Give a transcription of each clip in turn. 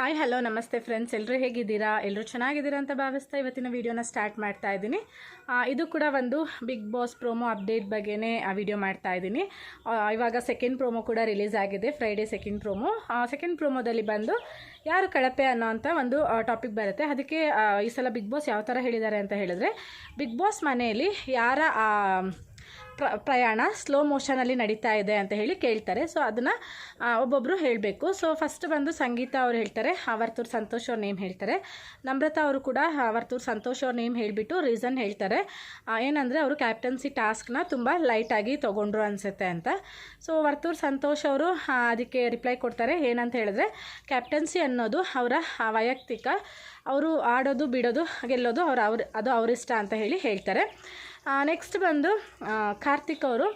Hi hello ನಮಸ್ತೆ friends ಎಲ್ಲರೂ ಹೇಗಿದ್ದೀರಾ? ಎಲ್ಲರೂ ಚೆನ್ನಾಗಿದ್ದೀರಾ ಅಂತ ಭಾವಿಸ್ತಾ ಇವತ್ತಿನ ವೀಡಿಯೋನ ಸ್ಟಾರ್ಟ್ ಮಾಡ್ತಾ ಇದ್ದೀನಿ. ಇದು ಕೂಡ ಒಂದು ಬಿಗ್ ಬಾಸ್ ಪ್ರೋಮೋ ಅಪ್ಡೇಟ್ ಬಗ್ಗೆನೇ ಆ ವಿಡಿಯೋ ಮಾಡ್ತಾ ಇದ್ದೀನಿ. ಇವಾಗ ಸೆಕೆಂಡ್ ಪ್ರೋಮೋ ಕೂಡ ರಿಲೀಸ್ ಆಗಿದೆ ಫ್ರೈಡೇ ಸೆಕೆಂಡ್ ಪ್ರೋಮೋ ಸೆಕೆಂಡ್ ಪ್ರೋಮೋದಲ್ಲಿ ಬಂದು ಯಾರು ಕಳಪೆ ಅನ್ನೋಂಥ ಒಂದು ಟಾಪಿಕ್ ಬರುತ್ತೆ. ಅದಕ್ಕೆ ಈ ಸಲ ಬಿಗ್ ಬಾಸ್ ಯಾವ ಥರ ಹೇಳಿದ್ದಾರೆ ಅಂತ ಹೇಳಿದ್ರೆ ಬಿಗ್ ಬಾಸ್ ಮನೆಯಲ್ಲಿ ಯಾರ ಪ್ರ, ಪ್ರಯಾಣ ಸ್ಲೋ ಮೋಷನಲ್ಲಿ ನಡೀತಾ ಇದೆ ಅಂತ ಹೇಳಿ ಕೇಳ್ತಾರೆ. ಸೊ ಅದನ್ನು ಒಬ್ಬೊಬ್ಬರು ಹೇಳಬೇಕು. ಸೊ ಫಸ್ಟ್ ಬಂದು ಸಂಗೀತ ಅವ್ರು ಹೇಳ್ತಾರೆ. ಅವರ್ತೂರ್ ಸಂತೋಷ್ ಅವ್ರ ನೇಮ್ ಹೇಳ್ತಾರೆ. ನಮ್ರತಾ ಅವರು ಕೂಡ ಅವರ್ತೂರ್ ಸಂತೋಷ್ ಅವ್ರ ನೇಮ್ ಹೇಳಿಬಿಟ್ಟು ರೀಸನ್ ಹೇಳ್ತಾರೆ. ಏನಂದರೆ ಅವರು ಕ್ಯಾಪ್ಟನ್ಸಿ ಟಾಸ್ಕ್ನ ತುಂಬ ಲೈಟಾಗಿ ತೊಗೊಂಡ್ರು ಅನಿಸುತ್ತೆ ಅಂತ. ಸೊ ವರ್ತೂರ್ ಸಂತೋಷ್ ಅವರು ಅದಕ್ಕೆ ರಿಪ್ಲೈ ಕೊಡ್ತಾರೆ. ಏನಂತ ಹೇಳಿದ್ರೆ ಕ್ಯಾಪ್ಟನ್ಸಿ ಅನ್ನೋದು ಅವರ ವೈಯಕ್ತಿಕ, ಅವರು ಆಡೋದು, ಬಿಡೋದು, ಗೆಲ್ಲೋದು ಅವ್ರು, ಅವ್ರ, ಅದು ಅವರಿಷ್ಟ ಅಂತ ಹೇಳಿ ಹೇಳ್ತಾರೆ. ನೆಕ್ಸ್ಟ್ ಬಂದು ಕಾರ್ತಿಕ್ ಅವರು,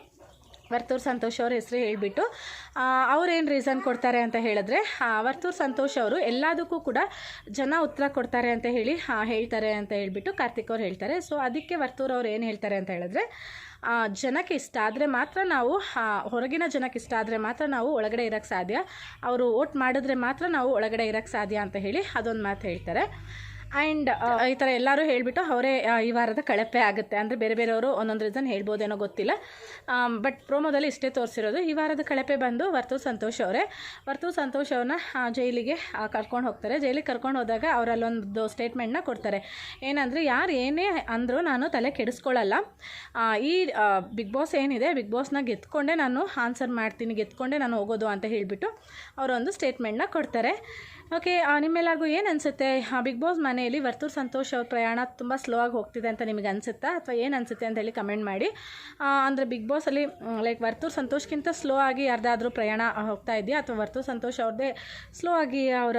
ವರ್ತೂರ್ ಸಂತೋಷ್ ಅವ್ರ ಹೆಸರು ಹೇಳಿಬಿಟ್ಟು ಅವ್ರೇನು ರೀಸನ್ ಕೊಡ್ತಾರೆ ಅಂತ ಹೇಳಿದ್ರೆ ವರ್ತೂರು ಸಂತೋಷ್ ಅವರು ಎಲ್ಲದಕ್ಕೂ ಕೂಡ ಜನ ಉತ್ತರ ಕೊಡ್ತಾರೆ ಅಂತ ಹೇಳಿ ಹೇಳ್ತಾರೆ ಅಂತ ಹೇಳಿಬಿಟ್ಟು ಕಾರ್ತಿಕ್ ಅವ್ರು ಹೇಳ್ತಾರೆ. ಸೊ ಅದಕ್ಕೆ ವರ್ತೂರ್ ಅವ್ರು ಏನು ಹೇಳ್ತಾರೆ ಅಂತ ಹೇಳಿದ್ರೆ ಜನಕ್ಕೆ ಇಷ್ಟ ಆದರೆ ಮಾತ್ರ ನಾವು ಹೊರಗಿನ ಜನಕ್ಕೆ ಇಷ್ಟ ಆದರೆ ಮಾತ್ರ ನಾವು ಒಳಗಡೆ ಇರೋಕ್ಕೆ ಸಾಧ್ಯ. ಅವರು ಓಟ್ ಮಾಡಿದ್ರೆ ಮಾತ್ರ ನಾವು ಒಳಗಡೆ ಇರೋಕ್ಕೆ ಸಾಧ್ಯ ಅಂತ ಹೇಳಿ ಅದೊಂದು ಮಾತು ಹೇಳ್ತಾರೆ. ಆ್ಯಂಡ್ ಈ ಥರ ಎಲ್ಲರೂ ಹೇಳಿಬಿಟ್ಟು ಅವರೇ ಈ ವಾರದ ಕಳಪೆ ಆಗುತ್ತೆ. ಅಂದರೆ ಬೇರೆ ಬೇರೆಯವರು ಒಂದೊಂದು ರೀಸನ್ ಹೇಳ್ಬೋದೇನೋ ಗೊತ್ತಿಲ್ಲ. ಬಟ್ ಪ್ರೋಮೋದಲ್ಲಿ ಇಷ್ಟೇ ತೋರಿಸಿರೋದು, ಈ ವಾರದ ಕಳಪೆ ಬಂದು ವರ್ತು ಸಂತೋಷ್ ಅವರೇ. ವರ್ತು ಸಂತೋಷ್ ಅವ್ರನ್ನ ಜೈಲಿಗೆ ಕರ್ಕೊಂಡು ಹೋಗ್ತಾರೆ. ಜೈಲಿಗೆ ಕರ್ಕೊಂಡು ಹೋದಾಗ ಅವರಲ್ಲೊಂದು ಸ್ಟೇಟ್ಮೆಂಟ್ನ ಕೊಡ್ತಾರೆ. ಏನಂದರೆ, ಯಾರು ಏನೇ ಅಂದರೂ ನಾನು ತಲೆ ಕೆಡಿಸ್ಕೊಳ್ಳಲ್ಲ. ಈ ಬಿಗ್ ಬಾಸ್ ಏನಿದೆ ಬಿಗ್ ಬಾಸ್ನ ಗೆದ್ಕೊಂಡೇ ನಾನು ಆನ್ಸರ್ ಮಾಡ್ತೀನಿ, ಗೆದ್ಕೊಂಡೆ ನಾನು ಹೋಗೋದು ಅಂತ ಹೇಳಿಬಿಟ್ಟು ಅವರೊಂದು ಸ್ಟೇಟ್ಮೆಂಟ್ನ ಕೊಡ್ತಾರೆ. ಓಕೆ ನಿಮ್ಮೆಲ್ಲರಿಗೂ ಏನು ಅನಿಸುತ್ತೆ? ಬಿಗ್ ಬಾಸ್ ಮನೆಯಲ್ಲಿ ವರ್ತೂರು ಸಂತೋಷ್ ಅವ್ರ ಪ್ರಯಾಣ ತುಂಬ ಸ್ಲೋ ಆಗಿ ಹೋಗ್ತಿದೆ ಅಂತ ನಿಮಗೆ ಅನಿಸುತ್ತಾ? ಅಥವಾ ಏನು ಅನಿಸುತ್ತೆ ಅಂತ ಹೇಳಿ ಕಮೆಂಟ್ ಮಾಡಿ. ಅಂದರೆ ಬಿಗ್ ಬಾಸಲ್ಲಿ ಲೈಕ್ ವರ್ತೂರು ಸಂತೋಷ್ಗಿಂತ ಸ್ಲೋ ಆಗಿ ಯಾರ್ದಾದ್ರೂ ಪ್ರಯಾಣ ಹೋಗ್ತಾ ಇದೆಯಾ? ಅಥವಾ ವರ್ತೂರು ಸಂತೋಷ್ ಅವ್ರದ್ದೇ ಸ್ಲೋ ಆಗಿ ಅವರ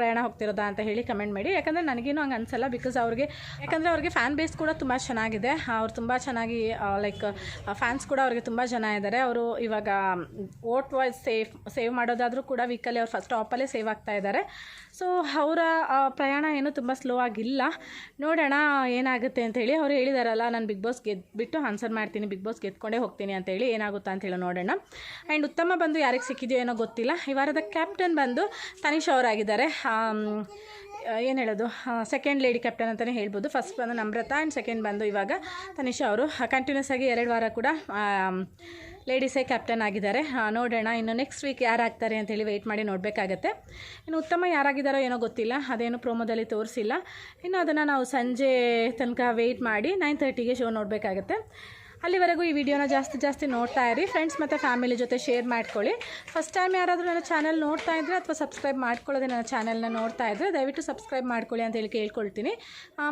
ಪ್ರಯಾಣ ಹೋಗ್ತಿರೋದಾ ಅಂತ ಹೇಳಿ ಕಮೆಂಟ್ ಮಾಡಿ. ಯಾಕಂದರೆ ನನಗೇನು ಹಂಗೆ ಅನಿಸಲ್ಲ ಬಿಕಾಸ್ ಅವ್ರಿಗೆ, ಯಾಕಂದರೆ ಅವ್ರಿಗೆ ಫ್ಯಾನ್ ಬೇಸ್ ಕೂಡ ತುಂಬ ಚೆನ್ನಾಗಿದೆ. ಅವ್ರು ತುಂಬ ಚೆನ್ನಾಗಿ ಲೈಕ್ ಫ್ಯಾನ್ಸ್ ಕೂಡ ಅವ್ರಿಗೆ ತುಂಬ ಜನ ಇದ್ದಾರೆ ಅವರು ಇವಾಗ ಓಟ್ ವಾಯ್ಸ್ ಸೇಫ್, ಸೇವ್ ಮಾಡೋದಾದರೂ ಕೂಡ ವೀಕಲ್ಲಿ ಅವ್ರು ಫಸ್ಟ್ ಟಾಪಲ್ಲೇ ಸೇವ್ ಆಗ್ತಾ ಇದ್ದಾರೆ ಸೊ ಅವರ ಪ್ರಯಾಣ ಏನು ತುಂಬ ಸ್ಲೋ ಆಗಿಲ್ಲ. ನೋಡೋಣ ಏನಾಗುತ್ತೆ ಅಂತ ಹೇಳಿ ಅವ್ರು ಹೇಳಿದಾರಲ್ಲ, ನಾನು ಬಿಗ್ ಬಾಸ್ ಗೆದ್ಬಿಟ್ಟು ಆನ್ಸರ್ ಮಾಡ್ತೀನಿ ಬಿಗ್ ಬಾಸ್ ಗೆದ್ಕೊಂಡೇ ಹೋಗ್ತೀನಿ ಅಂತೇಳಿ ಏನಾಗುತ್ತಾ ಅಂತ ಹೇಳಿ ನೋಡೋಣ. ಆ್ಯಂಡ್ ಉತ್ತಮ ಬಂದು ಯಾರಿಗೆ ಸಿಕ್ಕಿದೆಯೋ ಏನೋ ಗೊತ್ತಿಲ್ಲ. ಈ ವಾರದ ಕ್ಯಾಪ್ಟನ್ ಬಂದು ತನಿಷ್ ಅವರಾಗಿದ್ದಾರೆ. ಏನು ಹೇಳೋದು? ಸೆಕೆಂಡ್ ಲೇಡಿ ಕ್ಯಾಪ್ಟನ್ ಅಂತಲೇ ಹೇಳ್ಬೋದು. ಫಸ್ಟ್ ಬಂದು ನಮ್ರತಾ ಆ್ಯಂಡ್ ಸೆಕೆಂಡ್ ಬಂದು ಇವಾಗ ತನಿಷಾ ಅವರು. ಕಂಟಿನ್ಯೂಸ್ ಆಗಿ ಎರಡು ವಾರ ಕೂಡ ಲೇಡೀಸೇ ಕ್ಯಾಪ್ಟನ್ ಆಗಿದ್ದಾರೆ. ನೋಡೋಣ, ಇನ್ನು ನೆಕ್ಸ್ಟ್ ವೀಕ್ ಯಾರಾಗ್ತಾರೆ ಅಂತೇಳಿ ವೆಯ್ಟ್ ಮಾಡಿ ನೋಡಬೇಕಾಗತ್ತೆ. ಇನ್ನು ಉತ್ತಮ ಯಾರಾಗಿದ್ದಾರೋ ಏನೋ ಗೊತ್ತಿಲ್ಲ. ಅದೇನು ಪ್ರೋಮೋದಲ್ಲಿ ತೋರಿಸಿಲ್ಲ. ಇನ್ನು ಅದನ್ನು ನಾವು ಸಂಜೆ ತನಕ ವೆಯ್ಟ್ ಮಾಡಿ ನೈನ್ ತರ್ಟಿಗೆ ಶೋ ನೋಡಬೇಕಾಗತ್ತೆ. ಅಲ್ಲಿವರೆಗೂ ಈ ವಿಡಿಯೋನ ಜಾಸ್ತಿ ಜಾಸ್ತಿ ನೋಡ್ತಾ ಇರಿ. ಫ್ರೆಂಡ್ಸ್ ಮತ್ತು ಫ್ಯಾಮಿಲಿ ಜೊತೆ ಶೇರ್ ಮಾಡ್ಕೊಳ್ಳಿ. ಫಸ್ಟ್ ಟೈಮ್ ಯಾರಾದರೂ ನನ್ನ ಚಾನಲ್ ನೋಡ್ತಾ ಇದ್ದರೆ ಅಥವಾ ಸಬ್ಸ್ಕ್ರೈಬ್ ಮಾಡ್ಕೊಳ್ಳೋದೇ ನನ್ನ ಚಾನಲ್ನ ನೋಡ್ತಾ ಇದ್ದರೆ ದಯವಿಟ್ಟು ಸಬ್ಸ್ಕ್ರೈಬ್ ಮಾಡ್ಕೊಳ್ಳಿ ಅಂತ ಹೇಳಿ ಕೇಳ್ಕೊಳ್ತೀನಿ.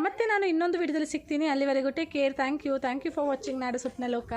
ಮತ್ತು ನಾನು ಇನ್ನೊಂದು ವಿಡಿಯೋದಲ್ಲಿ ಸಿಗ್ತೀನಿ. ಅಲ್ಲಿವರೆಗೂ take care thank you thank you for watching ನಾಡು ಸ್ವಪ್ನ ಲೋಕ